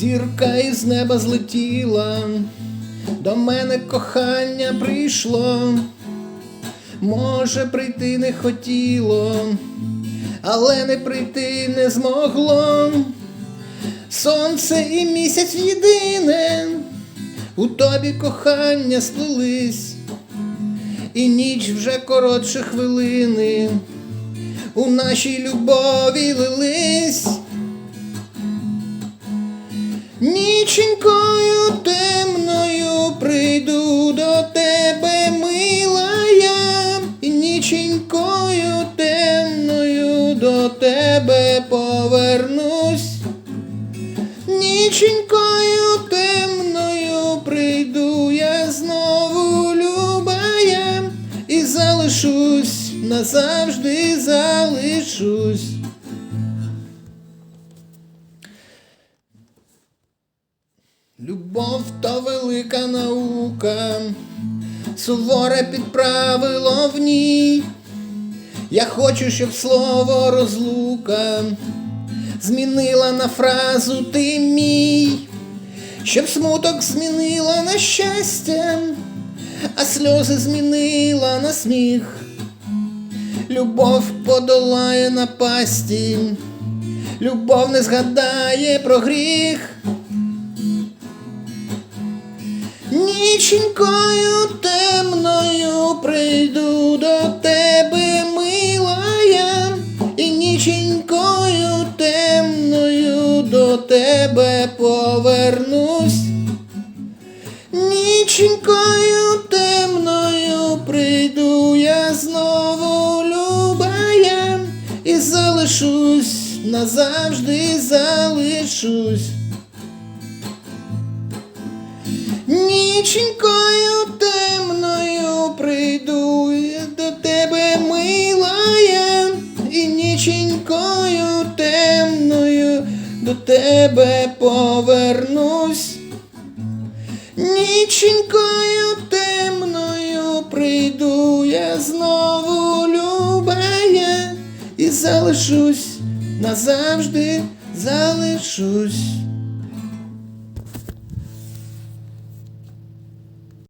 Зірка із неба злетіла, до мене кохання прийшло, може прийти не хотіло, але не прийти не змогло. Сонце і місяць єдине, у тобі кохання сплелись, і ніч вже коротше хвилини, у нашій любові лились. Ніченькою темною прийду до тебе, мила я, і ніченькою темною до тебе повернусь. Ніченькою темною прийду я знову любая і залишусь, назавжди залишусь. Любов то велика наука, суворе підправило в ній. Я хочу, щоб слово розлука змінила на фразу ти мій, щоб смуток змінила на щастя, а сльози змінила на сміх. Любов подолає напасті, любов не згадає про гріх. Ніченькою темною прийду до тебе, милая, і ніченькою темною до тебе повернусь. Ніченькою темною прийду я знову любая і залишусь, назавжди залишусь. Ніченькою темною прийду я до тебе, милая, і ніченькою темною до тебе повернусь. Ніченькою темною прийду я знову любая і залишусь, назавжди залишусь.